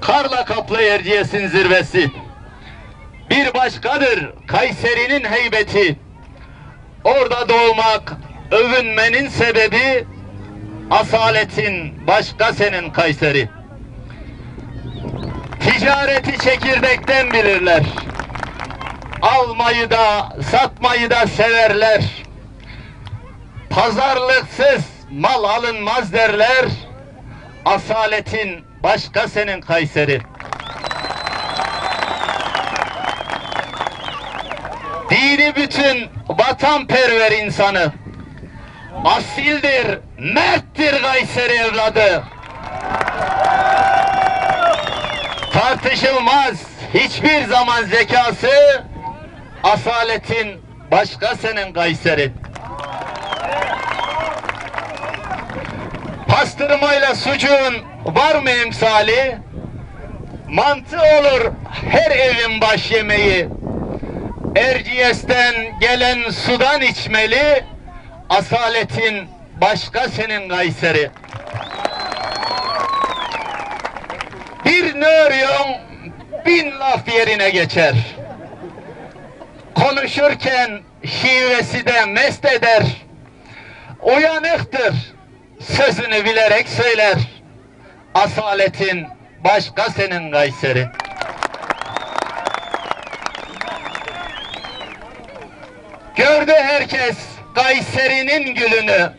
Karla kaplı Erciyes'in zirvesi. Bir başkadır Kayseri'nin heybeti. Orada doğmak, övünmenin sebebi asaletin başka senin Kayseri. Ticareti çekirdekten bilirler. Almayı da satmayı da severler. Pazarlıksız mal alınmaz derler. Asaletin başka senin Kayseri. Dini bütün vatanperver insanı. Asildir, merttir Kayseri evladı. Tartışılmaz hiçbir zaman zekası asaletin başka senin Kayseri. Pastırmayla sucuğun var mı emsali? Mantı olur her evin baş yemeği. Erciyes'ten gelen sudan içmeli, asaletin başka senin Kayseri. Bir ne örüyorsun, bin laf yerine geçer. Konuşurken şivesi de mest eder. Uyanıktır, sözünü bilerek söyler. Asaletin başka senin Kayseri. Gördü herkes Kayseri'nin gülünü.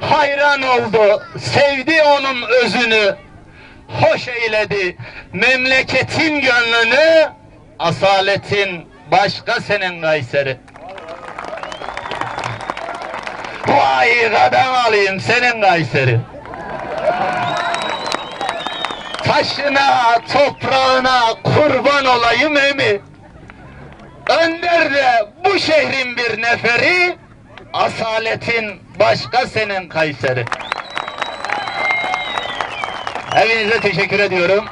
Hayran oldu, sevdi onun özünü. Hoş eyledi memleketin gönlünü. Asaletin başka senin Kayseri. Vay kadam alayım senin Kayseri. Taşına, toprağına kurban olayım emi. Önder de bu şehrin bir neferi, asaletin başka senin Kayseri. Hepinize teşekkür ediyorum.